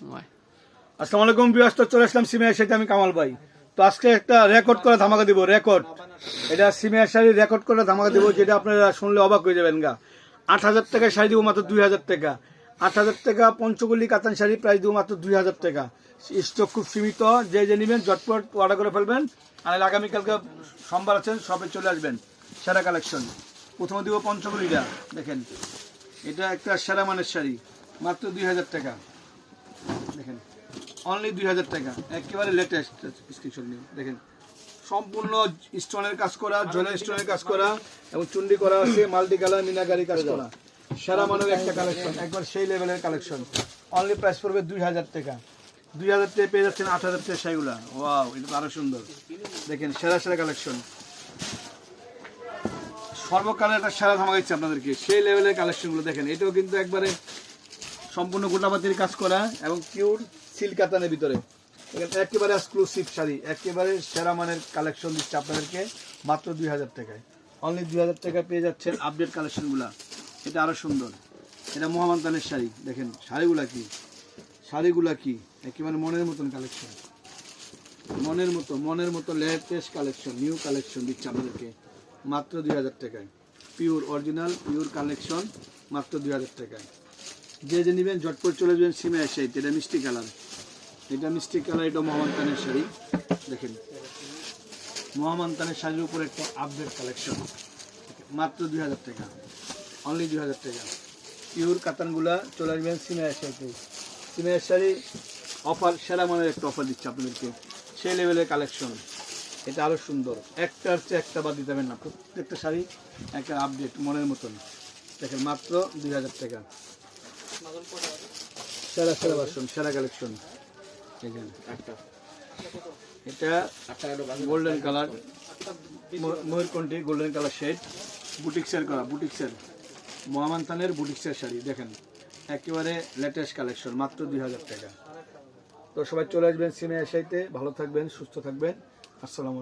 আসসালামু আলাইকুম বিয়াস তো চলে আসলাম সিমিয়ার সাথে আমি কামাল ভাই। তো আজকে একটা রেকর্ড করে ধামাকা দিব রেকর্ড এটা সিমিয়ার শাড়ি রেকর্ড করে ধামাকা দিব, যেটা আপনারা শুনলে অবাক হয়ে যাবেন গা। আট হাজার টাকা শাড়ি দিব মাত্র দুই হাজার টাকা। আট হাজার টাকা পঞ্চগলি কাতান শাড়ি প্রাইস দিব মাত্র দুই হাজার টাকা। স্টক খুব সীমিত, যে যে নেবেন ঝটপট অর্ডার করে ফেলবেন। আর আগামীকালকে সোমবার আছেন, সবে চলে আসবেন, সেরা কালেকশন প্রথমে দিব পঞ্চগলিটা, দেখেন। এটা একটা সেরা মানের শাড়ি, মাত্র দুই হাজার টাকা। দেখেন। অনলি দুই হাজার টাকা। একেবারে লেটেস্ট স্ক্রিনশট নিয়ে। দেখেন, সম্পূর্ণ স্টোনের কাজ করা স্টোনের কাজ করা এবং চুন্ডি করা আছে, মাল্টি কালার কাজ করা। সেরা মানের একটা কালেকশন একবার সেই লেভেলের কালেকশন অনলি প্রাইস পড়বে দুই হাজার টাকা। দুই হাজার টাকা পেয়ে যাচ্ছেন আট হাজার শাড়িগুলা ওয়াও এটা সুন্দর। দেখেন, সেরা সেরা কালেকশন সর্বকালের একটা সেরা ধামাকা দিচ্ছে আপনাদেরকে। সেই লেভেলের কালেকশনগুলো দেখেন। এটাও কিন্তু একবারে সম্পূর্ণ গোটাপাতির কাজ করা এবং পিওর সিল্ক কাতানের ভিতরে। একেবারে এক্সক্লুসিভ শাড়ি, একেবারে সেরা মানের কালেকশন দিচ্ছে আপনাদেরকে মাত্র দুই হাজার টাকায়। অনলি দুই হাজার টাকা পেয়ে যাচ্ছেন আপডেট কালেকশনগুলা এটা আরও সুন্দর। এটা মহামান্তানের শাড়ি, দেখেন শাড়িগুলা কি? শাড়িগুলা কি? একেবারে মনের মতন কালেকশন মনের মতো মনের মতো লেটেস্ট কালেকশন নিউ কালেকশন দিচ্ছে আপনাদেরকে মাত্র দুই হাজার টাকায়। পিওর অরিজিনাল পিওর কালেকশন মাত্র দুই হাজার টাকায়। যে যে নেবেন, ঝটপট চলে যাবেন সিমে এসে। এটা মিষ্টি কালার। এটা মিষ্টি কালার, এটা মোহাম্মদ খানের শাড়ি। দেখেন। মোহাম্মদ খানের শাড়ির উপর একটা আপডেট কালেকশন মাত্র দুই হাজার টাকা। অনলি দুই হাজার টাকা। পিওর কাতানগুলা চলে আসবেন সিমে এসে সিমে শাড়ি অফার সেরা মানের একটা অফার দিচ্ছে আপনাদেরকে। সেই লেভেলের কালেকশন এটা আরও সুন্দর। একটার চেয়ে একটা বাদ দিতে হবে না। প্রত্যেকটা শাড়ি একটা আপডেট মনের মতন। দেখেন, মাত্র দুই হাজার টাকা। সেরা সেরা ভার্সন সেরা কালেকশন এটা গোল্ডেন কালার ময়ূরকণ্ঠী গোল্ডেন কালার শেড বুটিক্সের করা, বুটিক্সের। মোহামান তানের বুটিক্সের শাড়ি, দেখেন। একেবারে লেটেস্ট কালেকশন মাত্র দুই হাজার টাকা। তো সবাই চলে আসবেন সিনে এসাইতে ভালো থাকবেন, সুস্থ থাকবেন। আসসালামু